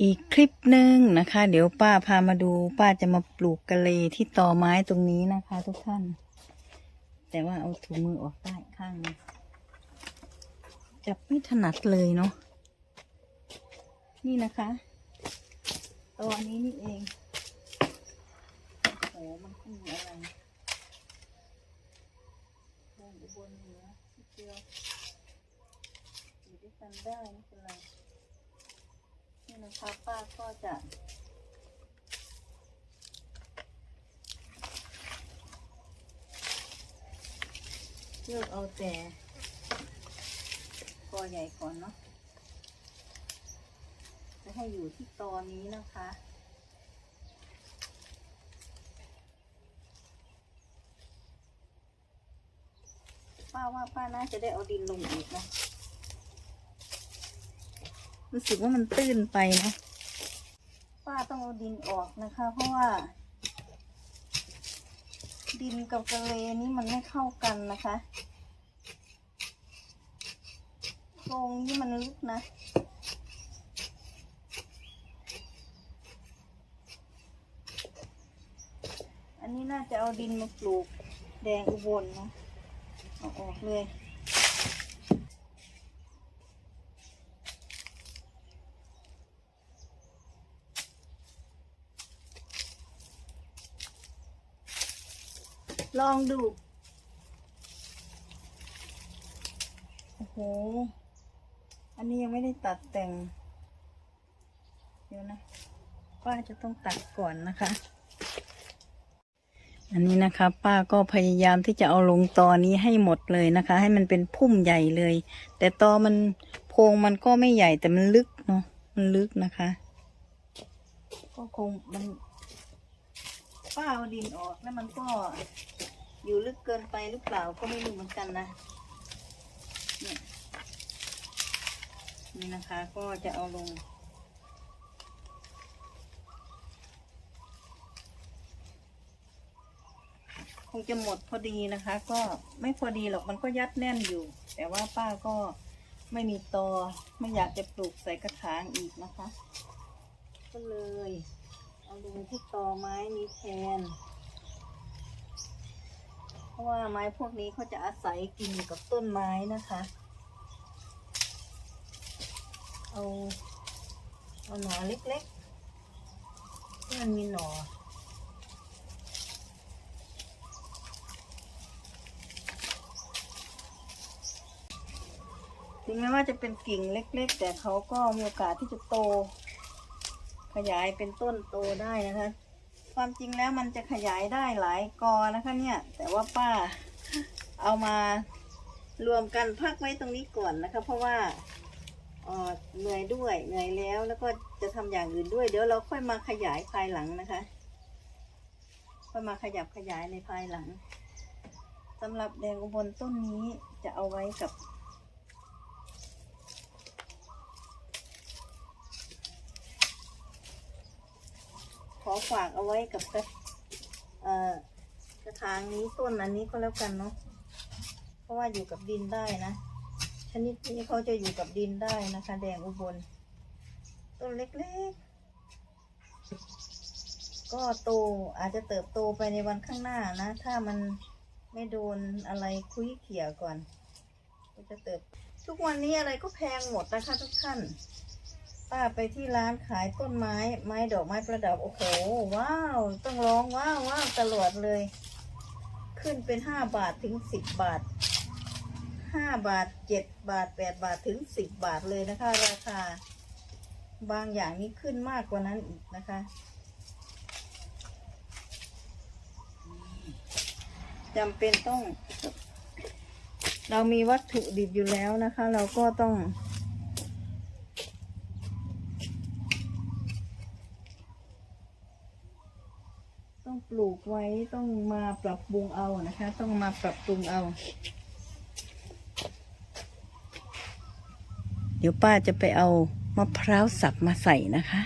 อีกคลิปหนึ่งนะคะ เดี๋ยวป้าพามาดู ป้าจะมาปลูกกะเลที่ตอไม้ตรงนี้นะคะ ทุกท่าน แต่ว่าเอาถุงมือออกได้ข้างจับไม่ถนัดเลยเนาะนี่นะคะตอนี้นี่เองโอ้โหมันขึ้นอะไรลงอุบลเหนือนิดเดียวอยู่ด้วยกันได้ไม่เป็นไร นี่นะคะป้าก็จะเลือกเอาแต่กอใหญ่ก่อนเนาะจะให้อยู่ที่ตอนนี้นะคะป้าว่าป้าน่าจะได้เอาดินลงอีกนะ รู้สึกว่ามันตื้นไปนะป้าต้องเอาดินออกนะคะ เพราะว่า ดินกับกระเลนี้มันไม่เข้ากันนะคะโครงนี้มันลึกนะอันนี้น่าจะเอาดินมาปลูกแดงอุบลนะเอาออกเลย ลองดู โอ้โห อันนี้ยังไม่ได้ตัดแต่ง เดี๋ยวนะ ป้าจะต้องตัดก่อนนะคะ อันนี้นะคะ ป้าก็พยายามที่จะเอาลงตอนี้ให้หมดเลยนะคะ ให้มันเป็นพุ่มใหญ่เลย แต่ตอมันโพรงมันก็ไม่ใหญ่แต่มันลึกเนาะ มันลึกนะคะ ก็คงมัน ป้าเอาดินออกแล้วมันก็อยู่ลึกเกินไปหรือเปล่าก็ไม่รู้เหมือนกันนะเนี่ยนี่นะคะก็จะเอาลง คงจะหมดพอดีนะคะ ก็ไม่พอดีหรอกมันก็ยัดแน่นอยู่ แต่ว่าป้าก็ไม่มีตอไม่อยากจะปลูกใส่กระถางอีกนะคะ ก็เลย ตอไม้นี้แทน เพราะว่าไม้พวกนี้เขาจะอาศัยกินอยู่กับต้นไม้นะคะ เอาเอาหน่อเล็กๆที่มันมีหน่อถึงแม้ว่าจะเป็นกิ่งเล็ก ๆ แต่เขาก็มีโอกาสที่จะโต ขยายเป็นต้นโตได้นะคะ ความจริงแล้วมันจะขยายได้หลายกอนะคะเนี่ย แต่ว่าป้าเอามารวมกันพักไว้ตรงนี้ก่อนนะคะ เพราะว่าเอ่อเหนื่อยด้วยเหนื่อยแล้วแล้วก็จะทำอย่างอื่นด้วย เดี๋ยวเราค่อยมาขยายภายหลังนะคะ ค่อยมาขยับขยายในภายหลังสำหรับแดงอุบลต้นนี้จะเอาไว้กับ อฝากเอาไว้กับกระเอ่อกระถางนี้ต้นอันนี้ก็แล้วกันเนาะเพราะว่าอยู่กับดินได้นะชนิดนี้เขาจะอยู่กับดินได้นะคะ แดงอุบล ต้นเล็กๆ ก็โตอาจจะเติบโตไปในวันข้างหน้านะ ถ้ามันไม่โดนอะไรคุยเขี่ยก่อน ก็จะเติบ ทุกวันนี้อะไรก็แพงหมดนะคะทุกท่าน ป้าไปที่ร้านขายต้นไม้ ไม้ดอกไม้ประดับ โอ้โห ว้าว ต้องร้องว้าวว้าวตลอดเลย ขึ้นเป็นห้าบาทถึงสิบบาทห้าบาทเจ็ดบาทแปดบาทถึงสิบบาทเลยนะคะ ราคา บางอย่างนี้ขึ้นมากกว่านั้นอีกนะคะจำเป็นต้อง เรามีวัตถุดิบอยู่แล้วนะคะ เราก็ต้องต้อง ปลูกไว้ต้องมาปรับปรุงเอานะคะ ต้องมาปรับปรุงเอา เดี๋ยวป้าจะไปเอามะพร้าวสับมาใส่นะคะ